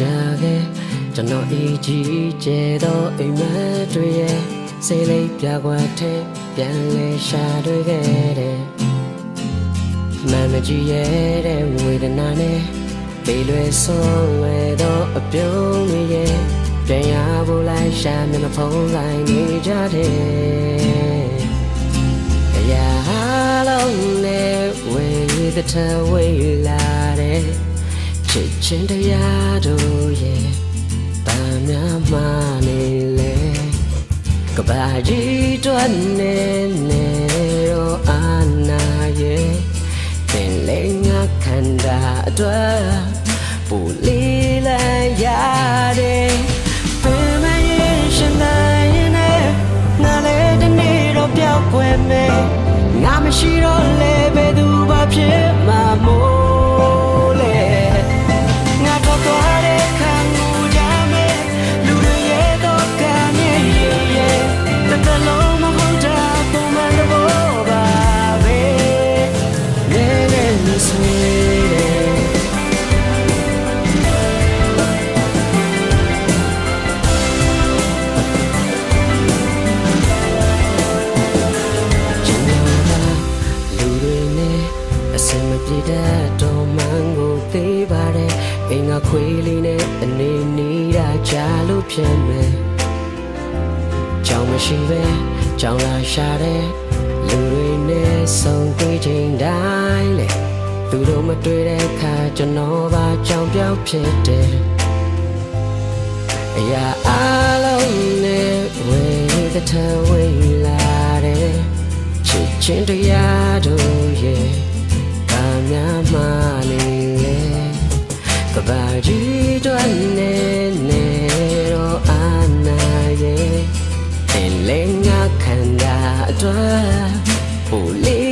ခဲ့ကျွန်တော်အကြီးကျယ်သောအိမ်မက်တွေရဲ့စိတ်လေးပြကွက်ထဲပြန်လဲရှာတွေ့ခဲ့တယ်မမကြီးရဲ့တဲ့ဝေဒနာနဲ့ပေလွယ်ဆုံးလွယ်သောအပြုံးတွေရဲ့ပြန်ရဖို့လိုက်ရှာမျက်နှာဖုံးလိုက်နေကြတယ်အရာလုံးနဲ့ဝေသထဝေလာတဲ့ ချစ်ချင်းတရားတို့ရဲ့ဗာများမနေလေကဘာကြီးတွန်းနေနေရောအာနာရဲ့ပင်လေးငါခန္ဓာအတွက်ပူလီလာရတဲ့ပင်မရင်ရှင်နိုင်နဲ့နားလေတနေ့တော့ပြောက်ွယ်မယ်ငါမရှိတော့လေဘယ်သူဘာဖြစ် ခွေးလေးနဲ့အနေနေတာကြားလို့ဖြစ်မယ်ကြောင်မရှိပဲကြောင်လာရှာတဲ့လူတွေနဲ့ဆုံတွေ့ချိန်တိုင်းလေသူတို့မတွေ့တဲ့အခါကျွန်တော်ပါကြောင်ပြောက်ဖြစ်တယ်အရာအလုံးနဲ့ဝေသထဝေလာတဲ့ချစ်ချင်းတရားတို့ရဲ့ 着，不理。